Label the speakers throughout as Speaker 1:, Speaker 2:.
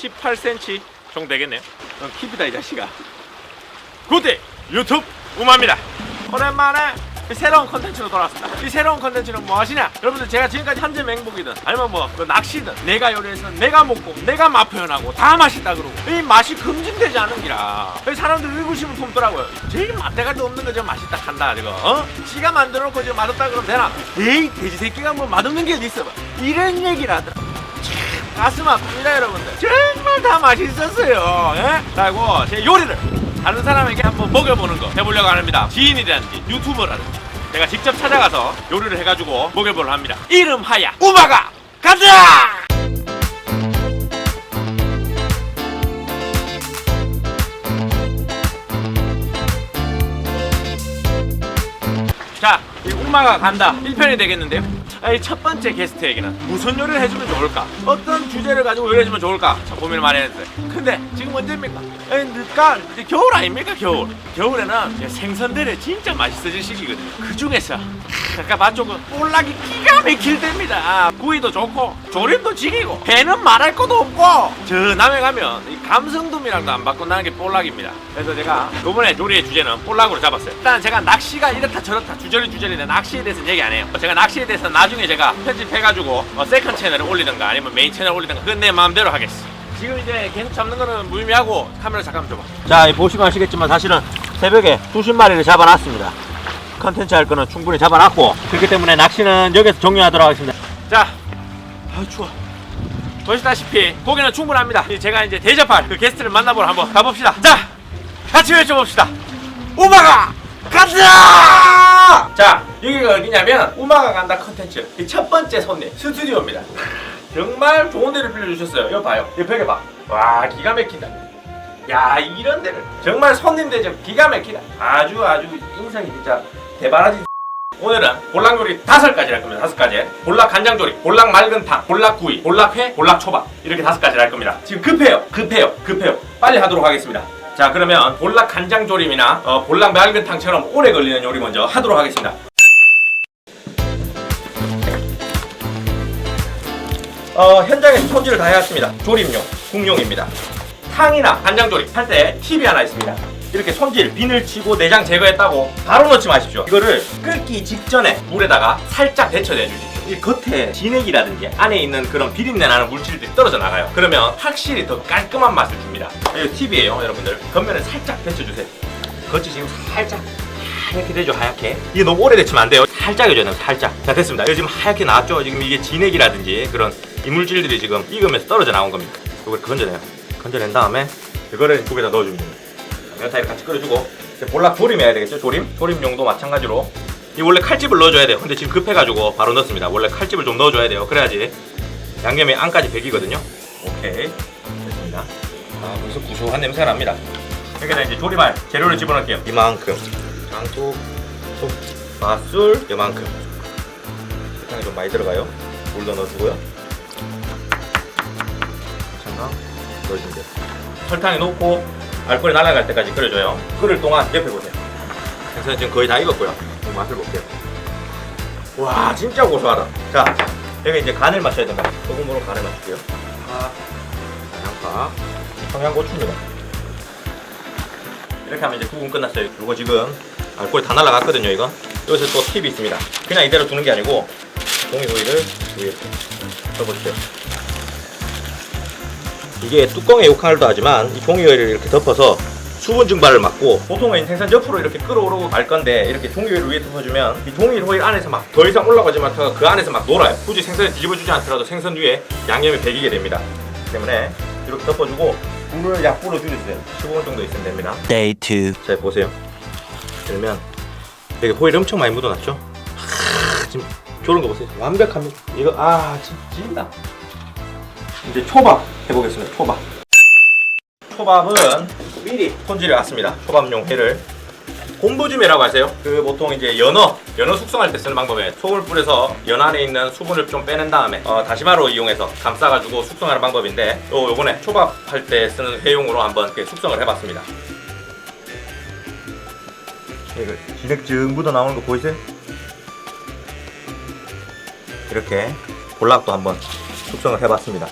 Speaker 1: 18cm 정도 되겠네요. 어, 킵이다 이 자식아. 굿데이 유튜브 우마입니다. 오랜만에 이 새로운 컨텐츠로 돌아왔습니다. 이 새로운 컨텐츠는 무엇이냐? 여러분들 제가 지금까지 한재 맹복이든 아니면 뭐그 낚시든 내가 요리해서 내가 먹고 내가 맛 표현하고 다 맛있다 그러고 이 맛이 금진되지 않은 기라. 이 사람들 의구심을 품더라고요. 제일 맛대가리 없는 거 지금 맛있다 한다 지금 어? 지가 만들어 놓고 지금 맛없다 그러면 되나? 에이 돼지 새끼가 뭐 맛없는 게 어디 있어 이런 얘기를 하더라 가슴 아픕니다 여러분들. 정말 다 맛있었어요. 예? 그리고 제 요리를 다른 사람에게 한번 먹여보는 거 해보려고 합니다. 지인이라든지 유튜버라든지. 제가 직접 찾아가서 요리를 해가지고 먹여보려 합니다. 이름 하야. 우마가! 가자! 자, 이 우마가 간다. 1편이 되겠는데요. 아, 이첫 번째 게스트에게는 무슨 요리를 해주면 좋을까? 어떤 주제를 가지고 요리해 주면 좋을까? 참 고민을 많이 했어요. 근데 지금 언제입니까? 에이, 늦가 이제 겨울 아닙니까 겨울? 겨울에는 생선들이 진짜 맛있어질 시기거든요. 그 중에서 아까 맛쪽은 볼락이 기가 막힐 때입니다. 구이도 좋고 조림도 지기고 회는 말할 것도 없고 저 남해 가면 이 감성돔이랑도 안 바꾼다는 게 볼락입니다. 그래서 제가 이번에 요리의 주제는 볼락으로 잡았어요. 일단 제가 낚시가 이렇다 저렇다 주저리 주저리인데 낚시에 대해서는 얘기 안 해요. 제가 낚시에 대해서 나중에 제가 편집해가지고 어, 세컨 채널에 올리든가 아니면 메인 채널에 올리든가 그건 내 마음대로 하겠어. 지금 이제 계속 잡는 거는 무의미하고 카메라 잠깐 줘봐. 자, 보시면 아시겠지만 사실은 새벽에 수십 마리를 잡아놨습니다. 컨텐츠 할 거는 충분히 잡아놨고 그렇기 때문에 낚시는 여기서 종료하도록 하겠습니다. 자, 아 추워. 보시다시피 고기는 충분합니다. 제가 이제 대접할 그 게스트를 만나보러 한번 가봅시다. 자, 같이 외쳐봅시다. 우마가 간다! 자, 여기가 어디냐면 우마가 간다 컨텐츠 이첫 번째 손님 스튜디오입니다. 정말 좋은 데를 빌려주셨어요. 이거 봐요. 이 벽에 봐. 와, 기가 막힌다. 야, 이런 데를 정말 손님 대접 기가 막히다. 아주 아주 인상이 진짜 대바라지. 오늘은 볼락 요리 다섯 가지를 할 겁니다. 다섯 가지. 볼락 간장 조리, 볼락 맑은 탕, 볼락 구이, 볼락 회, 볼락 초밥 이렇게 다섯 가지를 할 겁니다. 지금 급해요, 급해요, 급해요. 빨리 하도록 하겠습니다. 자, 그러면 볼락 간장 조림이나 어, 볼락 맑은 탕처럼 오래 걸리는 요리 먼저 하도록 하겠습니다. 어, 현장에서 손질을 다 해왔습니다. 조림용, 국용입니다. 탕이나 간장조림 할 때 팁이 하나 있습니다. 이렇게 손질, 비늘 치고 내장 제거했다고 바로 넣지 마십시오. 이거를 끓기 직전에 물에다가 살짝 데쳐내 주십시오. 이 겉에 진액이라든지 안에 있는 그런 비린내 나는 물질들이 떨어져 나가요. 그러면 확실히 더 깔끔한 맛을 줍니다. 이거 팁이에요, 여러분들. 겉면에 살짝 데쳐주세요. 겉이 지금 살짝 하얗게 되죠 하얗게 이게 너무 오래 데치면 안 돼요 살짝 해줘야 돼요 살짝 자 됐습니다 이거 지금 하얗게 나왔죠 지금 이게 진액이라든지 그런 이물질들이 지금 익으면서 떨어져 나온 겁니다 이걸 건져내요 건져낸 다음에 이거를 국에다 넣어주면 됩니다 면타이를 같이 끓여주고 이제 볼락 조림해야 되겠죠 조림? 조림용도 마찬가지로. 이 원래 칼집을 넣어줘야 돼요. 근데 지금 급해가지고 바로 넣습니다. 원래 칼집을 좀 넣어줘야 돼요. 그래야지 양념이 안까지 배기거든요. 오케이. 됐습니다. 아 벌써 구수한 냄새가 납니다. 여기다 이제 조림할 재료를 집어넣을게요. 이만큼. 장국, 속, 맛술 이만큼. 설탕이 좀 많이 들어가요. 물도 넣어주고요. 설탕 넣어주면 돼요. 설탕이 녹고 알코올이 날아갈 때까지 끓여줘요 끓을 동안 옆에 보세요 생선 지금 거의 다 익었고요 이 맛을 볼게요 와 진짜 고소하다 자 여기 이제 간을 맞춰야 됩니다 소금으로 간을 맞출게요 파, 양파, 청양고추입니다 이렇게 하면 이제 구분 끝났어요. 이거 지금 알코올 다 날라갔거든요. 이거. 여기서 또 팁이 있습니다. 그냥 이대로 두는 게 아니고 종이 호일을 위에 덮어주세요. 이게 뚜껑에 욕할도 하지만 이 종이 호일을 이렇게 덮어서 수분 증발을 막고 보통은 생선 옆으로 이렇게 끌어오르고 갈 건데 이렇게 종이 호일 위에 덮어주면 이 종이 호일 안에서 막 더 이상 올라가지 못하고 그 안에서 막 놀아요. 굳이 생선을 뒤집어주지 않더라도 생선 위에 양념이 배기게 됩니다. 때문에 이렇게 덮어주고 불을 약불로 줄여주세요. 15분 정도 있으면 됩니다.
Speaker 2: Day 2.
Speaker 1: 자 보세요. 그러면 여기 호일 엄청 많이 묻어놨죠? 하, 지금 저런 거 보세요. 완벽합니다. 이거 아 진- 진다. 이제 초밥 해보겠습니다. 초밥. 초밥은 미리 손질해 왔습니다. 초밥용 회를 곰보즘이라고 하세요. 그 보통 이제 연어, 연어 숙성할 때 쓰는 방법이에요. 소금을 뿌려서 연어 안에 있는 수분을 좀 빼낸 다음에 어, 다시마로 이용해서 감싸가지고 숙성하는 방법인데 요 요번에 초밥 할 때 쓰는 회용으로 한번 숙성을 해봤습니다. 이거 진액 쭉 묻어 나오는 거 보이세요? 이렇게 볼락도 한번 숙성을 해봤습니다.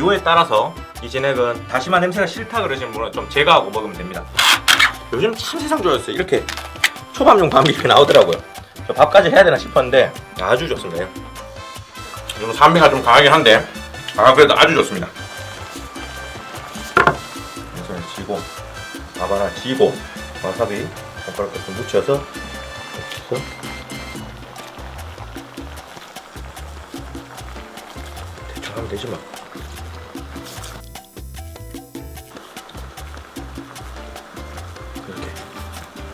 Speaker 1: 기호에 따라서 이 진액은 다시마 냄새가 싫다 그러시는 분은 좀 제거하고 먹으면 됩니다. 요즘 참 세상 좋아졌어요. 이렇게 초밥용 밤이 이렇게 나오더라고요. 저 밥까지 해야 되나 싶었는데 아주 좋습니다. 좀 산미가 좀 강하긴 한데 아 그래도 아주 좋습니다. 그래서 지고 밥 하나 지고 와사비 손가락 끝에 묻혀서 대충 하면 되지 뭐.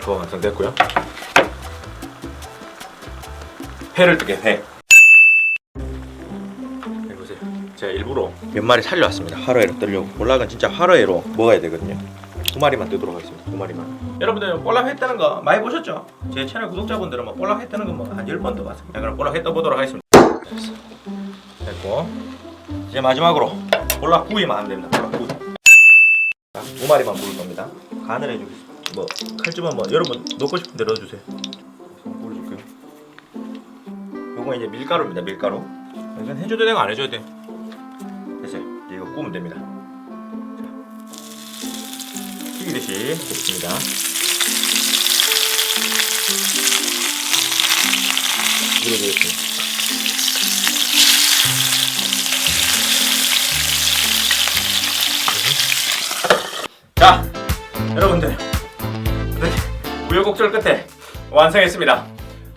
Speaker 1: 조합 완성됐고요. 회를 뜨게 회. 여기 보세요. 제가 일부러 몇 마리 살려왔습니다. 하루에로 뜨려고. 볼락은 진짜 하루에로 먹어야 되거든요. 두 마리만 뜨도록 하겠습니다. 두 마리만. 여러분들 볼락 회 뜨는 거 많이 보셨죠? 제 채널 구독자분들은 뭐 볼락 회 뜨는 거뭐한 10번도 봤습니다. 그럼 볼락 회 떠보도록 하겠습니다. 됐고 이제 마지막으로 볼락 구이만 됩니다. 볼락 구이. 자, 두 마리만 구울 겁니다. 간을 해주겠습니다. 뭐 칼집은 뭐 여러분 넣고 싶은 대로 넣어주세요. 보여줄게요. 요거 이제 밀가루입니다. 밀가루. 이건 해줘도 되고 안 해줘도 돼. 됐어요. 이제 이거 구우면 됩니다. 자, 튀기듯이 굽습니다. 밀어주겠습니다. 우여곡절 끝에 완성했습니다.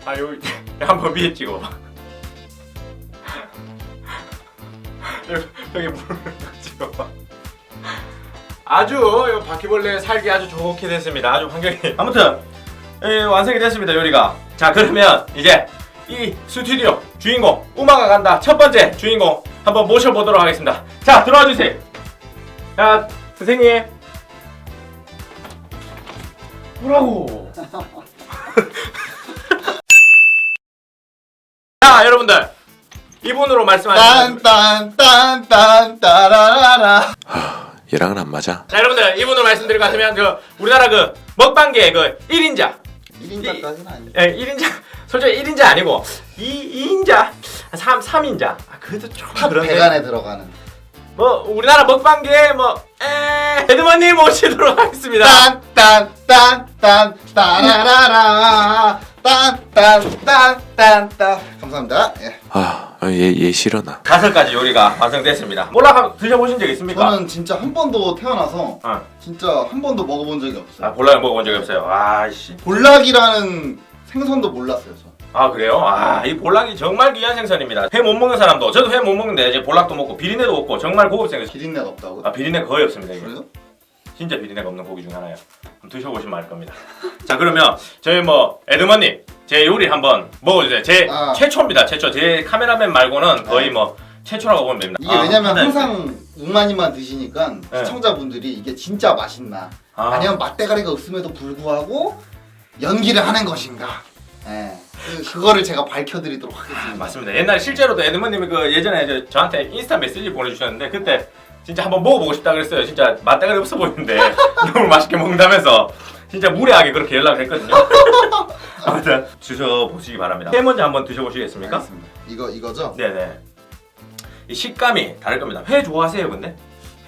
Speaker 1: 아, 요 한번 위에 찍어. 여기, 물을 찍어. 아주 요 바퀴벌레 살기 아주 좋게 됐습니다. 아주 환경이 아무튼 예, 완성이 됐습니다 요리가. 자 그러면 이제 이 스튜디오 주인공 우마가 간다 첫 번째 주인공 한번 모셔보도록 하겠습니다. 자 들어와 주세요. 자 선생님. 뭐라고? 자 여러분들. 이분으로 말씀하시면
Speaker 2: 딴딴딴딴 따라라라.
Speaker 3: 얘랑은 안 맞아.
Speaker 1: 자 여러분들 이분으로 말씀드릴 것 같으면 그 우리나라 그 먹방계 그 1인자.
Speaker 2: 1인자까지는 아니고
Speaker 1: 예, 1인자. 솔직히 1인자 아니고 2, 2인자. 3, 3인자. 아, 그래도 조금
Speaker 2: 탑
Speaker 1: 그런데.
Speaker 2: 100안에 들어가는
Speaker 1: 뭐 우리나라 먹방계 뭐 에, 헤드머님 모시도록 하겠습니다.
Speaker 2: 딴딴딴딴 따라라라. 딴딴딴딴딴. 감사합니다. 예.
Speaker 3: 아, 얘, 얘 싫어 나.
Speaker 1: 다섯 가지 요리가 완성됐습니다. 몰락 드셔보신 적 있습니까?
Speaker 2: 저는 진짜 한 번도 태어나서
Speaker 1: 어.
Speaker 2: 진짜 한 번도 먹어본 적이 없어요.
Speaker 1: 아 볼락을 먹어본 적이 없어요. 아씨.
Speaker 2: 볼락이라는 생선도 몰랐어요 저
Speaker 1: 아 그래요? 아 이 볼락이 정말 귀한 생선입니다 회 못 먹는 사람도 저도 회 못 먹는데 이제 볼락도 먹고 비린내도 없고 정말 고급 생선
Speaker 2: 기린내가 없다고?
Speaker 1: 아 비린내 거의 없습니다 이게
Speaker 2: 그래요?
Speaker 1: 진짜 비린내가 없는 고기 중 하나예요. 한번 드셔보시면 알 겁니다. 자 그러면 저희 뭐 에드머님 제 요리 한번 먹어주세요. 제
Speaker 2: 아.
Speaker 1: 최초입니다. 최초 제 카메라맨 말고는 거의
Speaker 2: 네.
Speaker 1: 뭐 최초라고 보면 됩니다.
Speaker 2: 이게
Speaker 1: 아,
Speaker 2: 왜냐면
Speaker 1: 네.
Speaker 2: 항상 우마니만 드시니까
Speaker 1: 네.
Speaker 2: 시청자분들이 이게 진짜 맛있나
Speaker 1: 아,
Speaker 2: 아니면 맛대가리가 없음에도 불구하고 연기를 하는 것인가 예. 그- 그거를 제가 밝혀드리도록 하겠습니다
Speaker 1: 맞습니다. 옛날에 실제로도 에드머님이 그 예전에 저, 저한테 인스타 메시지 보내주셨는데 그때 진짜 한번 먹어보고 싶다 그랬어요. 진짜 맛대가리 없어 보이는데 너무 맛있게 먹는다면서 진짜 무례하게 그렇게 연락을 했거든요. 아무튼 드셔보시기 바랍니다. 회 먼저 한번 드셔보시겠습니까?
Speaker 2: 알겠습니다. 이거 이거죠?
Speaker 1: 네네. 이 식감이 다를 겁니다. 회 좋아하세요, 근데?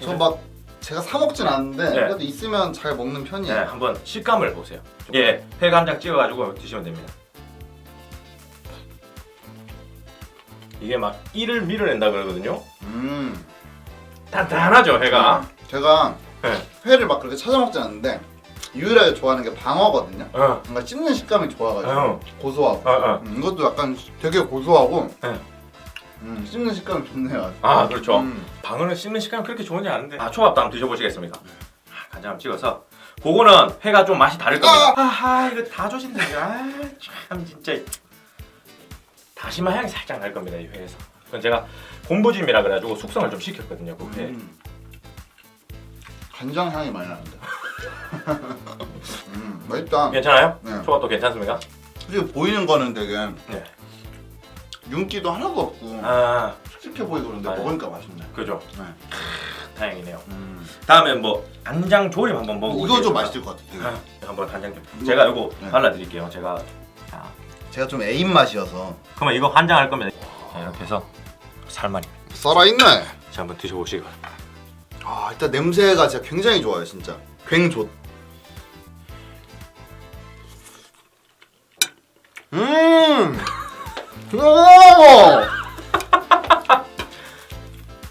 Speaker 2: 저 막 제가 사 먹진 않는데
Speaker 1: 네.
Speaker 2: 그래도 있으면 잘 먹는
Speaker 1: 네,
Speaker 2: 편이에요.
Speaker 1: 한번 식감을 보세요. 예, 회가 한장 찍어가지고 드시면 됩니다. 이게 막 이를 밀어낸다 그러거든요.
Speaker 2: 음.
Speaker 1: 단단하죠, 회가.
Speaker 2: 제가
Speaker 1: 네.
Speaker 2: 회를 막 그렇게 찾아 먹진 않는데 유일하게 좋아하는 게 방어거든요.
Speaker 1: 어,
Speaker 2: 뭔가 씹는 식감이 좋아가지고
Speaker 1: 어.
Speaker 2: 고소하고.
Speaker 1: 어, 어.
Speaker 2: 음, 이것도 약간 되게 고소하고.
Speaker 1: 네.
Speaker 2: 음, 씹는 식감이 좋네요.
Speaker 1: 아, 그렇죠.
Speaker 2: 음.
Speaker 1: 방어는 씹는 식감이 그렇게 좋은지 아는데. 아, 초밥도 한번 드셔보시겠습니까? 아, 간장 한번 찍어서. 그거는 회가 좀 맛이 다를 겁니다. 아하, 이거 다 조진다. 이거. 아, 참 진짜. 다시마 향이 살짝 날 겁니다, 이 회에서. 그건 제가 곰부짐이라 그래가지고 숙성을 좀 시켰거든요, 그 회.
Speaker 2: 음. 간장 향이 많이 나는데. 음, 맛있다.
Speaker 1: 괜찮아요?
Speaker 2: 네.
Speaker 1: 초밥 도 괜찮습니까?
Speaker 2: 솔직히 보이는 거는 되게
Speaker 1: 네.
Speaker 2: 윤기도 하나도 없고
Speaker 1: 아,
Speaker 2: 촉촉해 보이고 그런데
Speaker 1: 맞아요.
Speaker 2: 먹으니까 맛있네.
Speaker 1: 그죠.
Speaker 2: 네.
Speaker 1: 다행이네요.
Speaker 2: 음.
Speaker 1: 다음에 뭐 간장 조림 한번 먹어보고.
Speaker 2: 이거 좀 맛있을 것 같아. 되게.
Speaker 1: 아, 한번 간장 좀. 제가 이거
Speaker 2: 네.
Speaker 1: 발라드릴게요. 제가. 자,
Speaker 2: 제가 좀 애인 맛이어서
Speaker 1: 그러면 이거 환장할 겁니다. 자, 이렇게 해서 살만.
Speaker 2: 살아있네.
Speaker 1: 자 한번 드셔보시기 바랍니다.
Speaker 2: 아 일단 냄새가 진짜 굉장히 좋아요 진짜. 굉좋. 음. 오.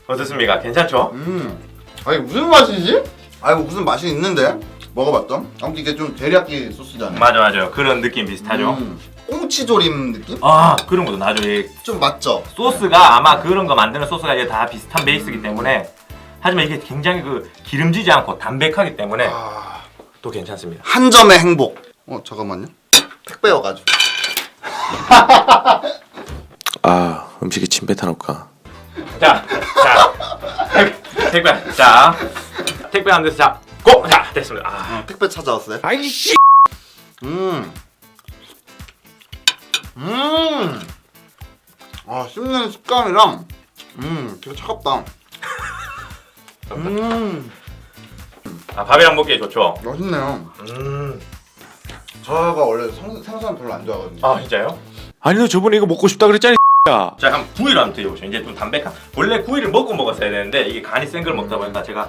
Speaker 1: 어떻습니까? 괜찮죠?
Speaker 2: 음. 아니 무슨 맛이지? 아니 무슨 맛이 있는데 먹어봤던? 아무튼 이게 좀 데리야끼 소스잖아요.
Speaker 1: 맞아 맞아 그런 느낌 비슷하죠.
Speaker 2: 음. 꽁치조림 느낌?
Speaker 1: 아 그런 것도 나죠.
Speaker 2: 이좀 맞죠?
Speaker 1: 소스가 아마 그런 거 만드는 소스가 이제 다 비슷한 베이스이기 때문에 하지만 이게 굉장히 그 기름지지 않고 담백하기 때문에
Speaker 2: 아,
Speaker 1: 또 괜찮습니다.
Speaker 2: 한 점의 행복. 어 잠깐만요. 택 배워가지고.
Speaker 3: 아 음식에 침 뱉어놓을까
Speaker 1: 자, 자, 택배, 자, 택배 한 대서 자, 고, 자, 됐습니다. 아,
Speaker 2: 어, 택배 찾아왔어요.
Speaker 1: 아이씨.
Speaker 2: 음. 음. 아 씹는 식감이랑 음 되게 차갑다. 음
Speaker 1: 아, 밥이랑 먹기에 좋죠.
Speaker 2: 맛있네요.
Speaker 1: 음,
Speaker 2: 저가 원래 생, 생선 별로 안 좋아하거든요.
Speaker 1: 아 진짜요?
Speaker 3: 아니 너 저번에 이거 먹고 싶다 그랬잖아 야
Speaker 1: 자, 한번 구이를 한번 드셔보세요. 이제 좀 담백한. 원래 구이를 먹고 먹었어야 되는데 이게 간이 센 걸 먹다 보니까 제가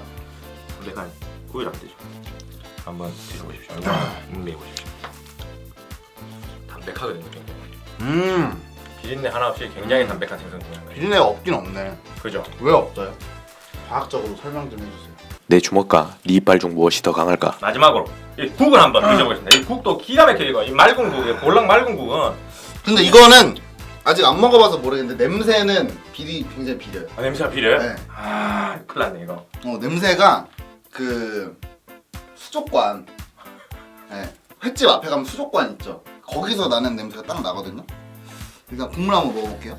Speaker 1: 담백한 구이를 한번 드죠. 한번 드셔보십시오. 이거 음미해 보십시오. 담백하거든요.
Speaker 2: 음
Speaker 1: 비린내 하나 없이 굉장히 담백한 생선 구이 한 거예요.
Speaker 2: 비린내가 없긴 없네.
Speaker 1: 그죠?
Speaker 2: 왜 없어요? 과학적으로 설명 좀 해주세요.
Speaker 3: 내 주먹과 네 이빨 중 무엇이 더 강할까
Speaker 1: 마지막으로 이 국을 한번 드셔보겠습니다. 이 국도 기가 막히고 이 맑은 국이에요. 볼락 맑은 국은
Speaker 2: 근데 이거는 아직 안 먹어봐서 모르겠는데 냄새는 비리 굉장히 비려요.
Speaker 1: 아, 냄새가 비려요?
Speaker 2: 네.
Speaker 1: 아, 큰일 났네 이거.
Speaker 2: 어 냄새가 그 수족관 네. 횟집 앞에 가면 수족관 있죠 거기서 나는 냄새가 딱 나거든요 일단 국물 한번 먹어볼게요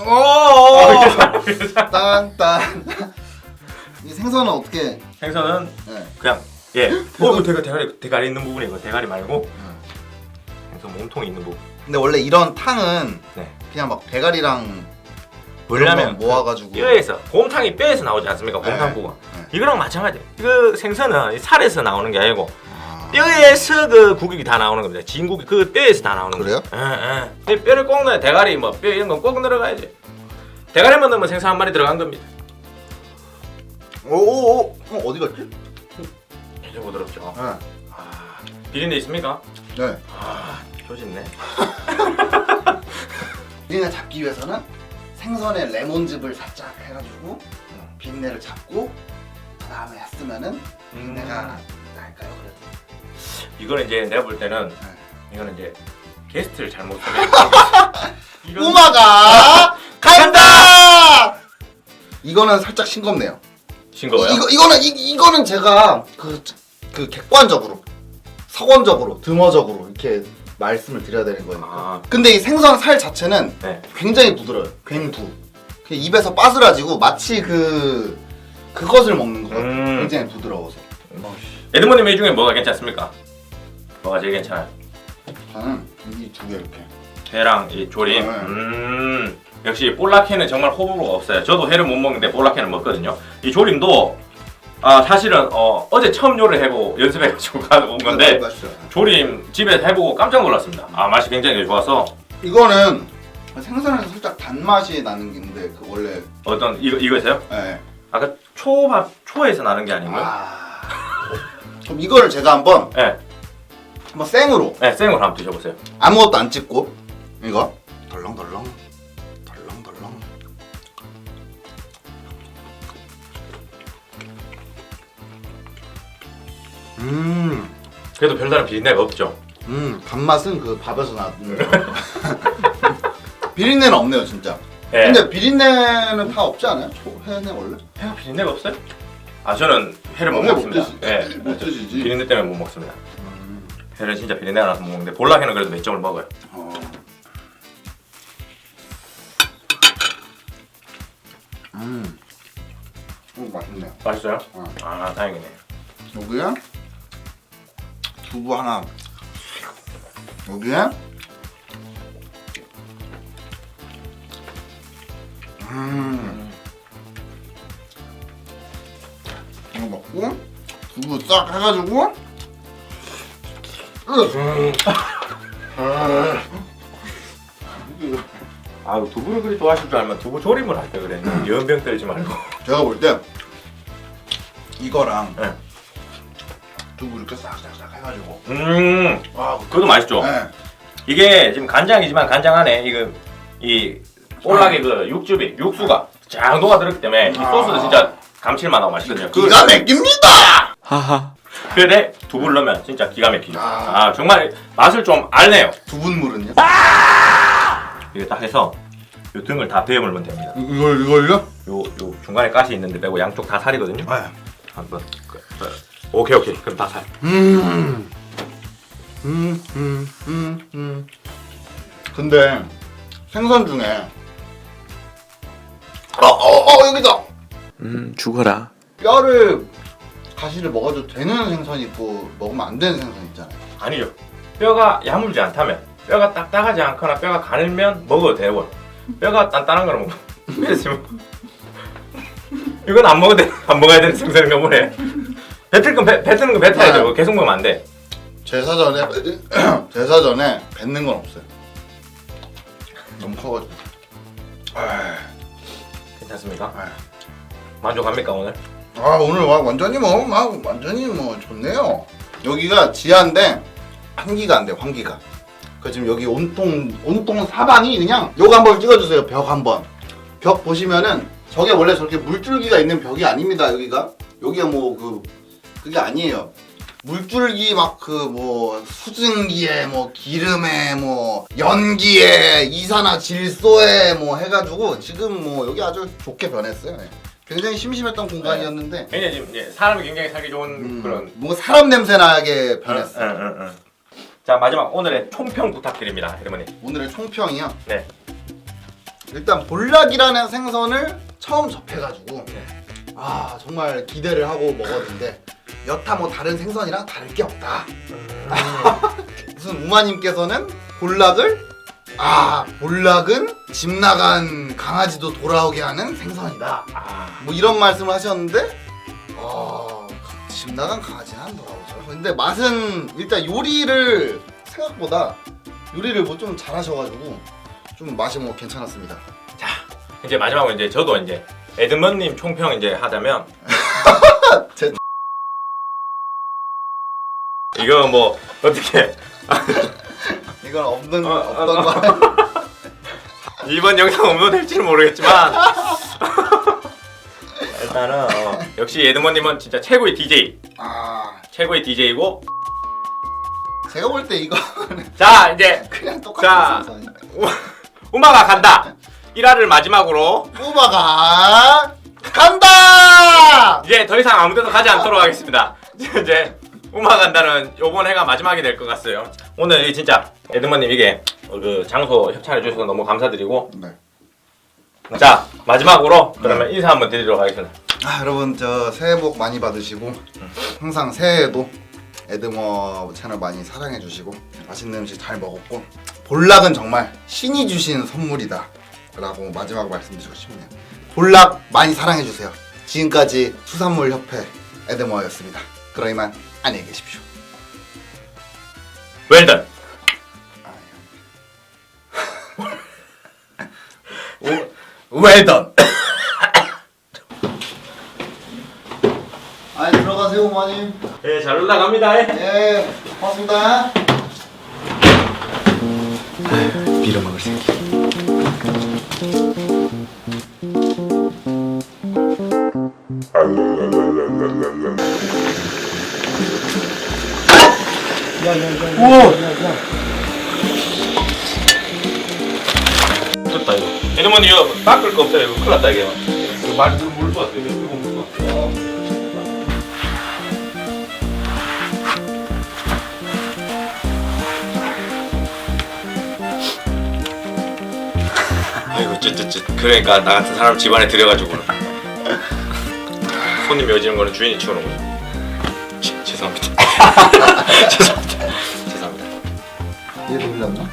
Speaker 2: 오 딴딴 이 생선은 어떻게
Speaker 1: 생선은
Speaker 2: 네.
Speaker 1: 그냥 예. 어, 그 대가 대가리 대가리 있는 부분이고 대가리 말고 생선 몸통이 있는 부분.
Speaker 2: 근데 원래 이런 탕은
Speaker 1: 네.
Speaker 2: 그냥 막 대가리랑 거 모아가지고
Speaker 1: 뼈에서 곰탕이 뼈에서 나오지 않습니까?
Speaker 2: 네.
Speaker 1: 곰탕국은
Speaker 2: 네.
Speaker 1: 이거랑 마찬가지. 그 생선은 이 살에서 나오는 게 아니고
Speaker 2: 아,
Speaker 1: 뼈에서 그 국이 다 나오는 겁니다. 진국이 그 뼈에서 다 나오는
Speaker 2: 그래요?
Speaker 1: 거예요. 예, 예. 이 뼈를 꼭 넣어야 대가리 뭐 뼈 이런 건 꼭 들어가야지. 대가리만 넣으면 생선 한 마리 들어간 겁니다.
Speaker 2: 오오오 어, 어디 갔지?
Speaker 1: 아주 부드럽죠.
Speaker 2: 네.
Speaker 1: 아, 비린내 있습니까?
Speaker 2: 네.
Speaker 1: 아, 조진네.
Speaker 2: 비린내 잡기 위해서는 생선에 레몬즙을 살짝 해가지고 비린내를 잡고 그 다음에 했으면은 비린내가 날까요? 그래도
Speaker 1: 이거는 이제 내가 볼 때는
Speaker 2: 네.
Speaker 1: 이거는 이제 게스트를 잘못. 이건
Speaker 2: 꼬마가 간다! 이거는 살짝 싱겁네요.
Speaker 1: 싱거워요.
Speaker 2: 이거 이거는 이, 이거는 제가 그, 그 객관적으로 서원적으로 드머적으로 이렇게 말씀을 드려야 되는 거니까.
Speaker 1: 아,
Speaker 2: 근데 이 생선 살 자체는
Speaker 1: 네.
Speaker 2: 굉장히 부드러워요. 굉부. 그 입에서 빠스라지고 마치 그 그것을 먹는 것 같아요.
Speaker 1: 음.
Speaker 2: 굉장히 부드러워서.
Speaker 1: 에드머님 이 중에 뭐가 괜찮습니까? 뭐가 제일 괜찮아요?
Speaker 2: 저는 이 두 개 이렇게.
Speaker 1: 회랑 이 조림.
Speaker 2: 네.
Speaker 1: 음, 역시 볼락회는 정말 호불호가 없어요. 저도 회를 못 먹는데 볼락회는 먹거든요. 이 조림도 아 사실은 어, 어제 처음 요리를 해보고 연습해가지고 가온 건데
Speaker 2: 맛있어요.
Speaker 1: 조림 집에서 해보고 깜짝 놀랐습니다. 아 맛이 굉장히 좋아서
Speaker 2: 이거는 생선에서 살짝 단맛이 나는 게 있는데 그 원래
Speaker 1: 어떤 이거 이거세요?
Speaker 2: 예.
Speaker 1: 아까 초밥 초에서 나는 게 아닌가요?
Speaker 2: 아. 그럼 이거를 제가 한번
Speaker 1: 네,
Speaker 2: 한번 생으로
Speaker 1: 네 생으로 한번 드셔보세요.
Speaker 2: 아무것도 안 찍고 이거 덜렁덜렁 덜렁덜렁 음,
Speaker 1: 그래도 별다른 비린내가 없죠.
Speaker 2: 음 단맛은 그 밥에서 나는 거. 비린내는 없네요 진짜
Speaker 1: 예.
Speaker 2: 근데 비린내는 다 없지 않아요? 초- 회는 원래?
Speaker 1: 회가 비린내가 없어요? 아 저는 회를 못
Speaker 2: 원래
Speaker 1: 먹습니다.
Speaker 2: 드시-
Speaker 1: 예,
Speaker 2: 못 드시지.
Speaker 1: 비린내 때문에 못 먹습니다.
Speaker 2: 음,
Speaker 1: 회는 진짜 비린내가 나서 못 먹는데 볼락회는 그래도 몇 점을 먹어요.
Speaker 2: 어. 음, 음 맛있네요
Speaker 1: 맛있어요?
Speaker 2: 어.
Speaker 1: 아 다행이네.
Speaker 2: 여기에 두부 하나 여기에 음 이거 먹고 두부 싹 해가지고
Speaker 1: 아유 두부를 그리 좋아하실 줄 알면 두부 조림을 할 때 그래. 연병 떨지 말고.
Speaker 2: 제가 볼 때 이거랑
Speaker 1: 네.
Speaker 2: 두부 이렇게 싹싹싹 해가지고
Speaker 1: 음,
Speaker 2: 와
Speaker 1: 그것도 맛있죠.
Speaker 2: 네.
Speaker 1: 이게 지금 간장이지만 간장 안에 이거 이 볼락의 그 육즙이 육수가 쫙 녹아들었기 때문에 이 소스도 진짜 감칠맛하고 맛있거든요.
Speaker 2: 기가 막힙니다
Speaker 3: 하하.
Speaker 1: 그래 두부를 넣으면 진짜 기가 막히죠.
Speaker 2: 아.
Speaker 1: 아 정말 맛을 좀 알네요.
Speaker 2: 두분물은요?
Speaker 1: 이거 딱 해서 요 등을 다 베어 물면 됩니다.
Speaker 2: 이걸 이걸요?
Speaker 1: 요, 요 중간에 가시 있는데 빼고 양쪽 다 살이거든요.
Speaker 2: 네.
Speaker 1: 한번 그, 그, 오케이 오케이 그럼 다 살.
Speaker 2: 음. 음, 음, 음, 음. 근데 생선 중에 어, 어, 어 여기다
Speaker 3: 음 죽어라.
Speaker 2: 뼈를 가시를 먹어도 되는 생선이 있고 먹으면 안 되는 생선 있잖아요.
Speaker 1: 아니죠. 뼈가 야물지 않다면 뼈가 딱딱하지 않거나 뼈가 가늘면 먹어도 되고 뼈가 단단한 거는 뭐 그래서 뭐 이건 안 먹어도 돼. 안 먹어야 되는 생선인가 보네. 뱉을 건 뱉, 뱉는 건 뱉어야 돼.
Speaker 2: 네.
Speaker 1: 계속 먹으면 안 돼.
Speaker 2: 제사 전에 제사 전에 뱉는 건 없어요. 너무 커가지고. 아,
Speaker 1: 괜찮습니까?
Speaker 2: 아.
Speaker 1: 만족합니까 오늘?
Speaker 2: 아 오늘 와 완전히 뭐 막 완전히 뭐 좋네요. 여기가 지하인데 환기가 안 돼. 환기가. 그 지금 여기 온통 온통 사방이 그냥 요거 한번 찍어주세요. 벽 한번. 벽 보시면은 저게 원래 저렇게 물줄기가 있는 벽이 아닙니다. 여기가 여기가 뭐 그 그게 아니에요. 물줄기 막 그 뭐 수증기에 뭐 기름에 뭐 연기에 이산화 질소에 뭐 해가지고 지금 뭐 여기 아주 좋게 변했어요. 예. 굉장히 심심했던 공간이었는데
Speaker 1: 왜냐 지금 이제 사람이 굉장히 살기 좋은
Speaker 2: 음,
Speaker 1: 그런.
Speaker 2: 뭔가 사람 냄새 나게 변했어.
Speaker 1: 응, 응, 응. 자 마지막 오늘의 총평 부탁드립니다, 여러분이.
Speaker 2: 오늘의 총평이요.
Speaker 1: 네.
Speaker 2: 일단 볼락이라는 생선을 처음 접해가지고
Speaker 1: 네.
Speaker 2: 아 정말 기대를 하고 먹었는데 여타 뭐 다른 생선이랑 다를 게 없다. 무슨 우마님께서는 볼락을 아 볼락은 집 나간 강아지도 돌아오게 하는 생선이다.
Speaker 1: 아,
Speaker 2: 뭐 이런 말씀을 하셨는데 어, 집 나간 강아지는 안 돌아오죠. 근데 맛은 일단 요리를 생각보다 요리를 뭐 좀 잘하셔가지고 좀 맛이 뭐 괜찮았습니다.
Speaker 1: 자 이제 마지막으로 이제 저도 이제 에드먼님 총평 이제 하자면
Speaker 2: 제-
Speaker 1: 이거 뭐 어떻게?
Speaker 2: 이건 없는
Speaker 1: 어,
Speaker 2: 없던
Speaker 1: 어,
Speaker 2: 거.
Speaker 1: 이번 영상 업로드 될지는 모르겠지만. 일단은 어, 역시 에드먼님은 진짜 최고의 DJ.
Speaker 2: 아.
Speaker 1: 최고의 DJ이고.
Speaker 2: 제가 볼 때 이거
Speaker 1: 자 이제
Speaker 2: 그냥
Speaker 1: 자.
Speaker 2: 똑같은 생선이.
Speaker 1: 우마가 간다. 1화를 마지막으로.
Speaker 2: 우바가 간다.
Speaker 1: 이제 더 이상 아무 데도 가지 않도록 하겠습니다. 이제 우마 간다는 요번 해가 마지막이 될 것 같아요. 오늘 이 진짜 에드먼님 이게 어, 그 장소 협찬해 주셔서 너무 감사드리고.
Speaker 2: 네.
Speaker 1: 자 마지막으로 그러면 인사 한번 드리도록 하겠습니다.
Speaker 2: 아 여러분 저 새해 복 많이 받으시고 항상 새해에도 에드머 채널 많이 사랑해 주시고 맛있는 음식 잘 먹었고 볼락은 정말 신이 주신 선물이다. 라고 마지막으로 말씀드리고 싶네요. 볼락 많이 사랑해 주세요. 지금까지 수산물 협회 에드머였습니다 그럼 이만 안녕히 계십시오.
Speaker 1: 웰던 웰던
Speaker 2: 아 들어가세요 어머님.
Speaker 1: 예, 잘 올라갑니다. 예.
Speaker 2: 예 고맙습니다.
Speaker 3: 빌어먹을 새끼.
Speaker 1: 됐다 이거. 이러면 이거 닦을 거 없어요. 이거 큰일 났다 이게. 이거 말물 쏘았어. 이거 이거 물 쏘았어. 아이고 쯧쯧쯧. 그러니까 나 같은 사람 집안에 들여가지고는 손님이 오지는 거는 주인이 치우는 거죠. 죄송합니다. 죄송합니다.
Speaker 2: 얘 놀랐나?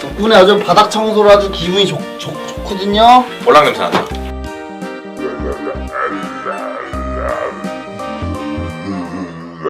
Speaker 2: 덕분에 아주 바닥 청소를 아주 기분이 좋, 좋, 좋거든요
Speaker 1: 볼락 냄새 난다.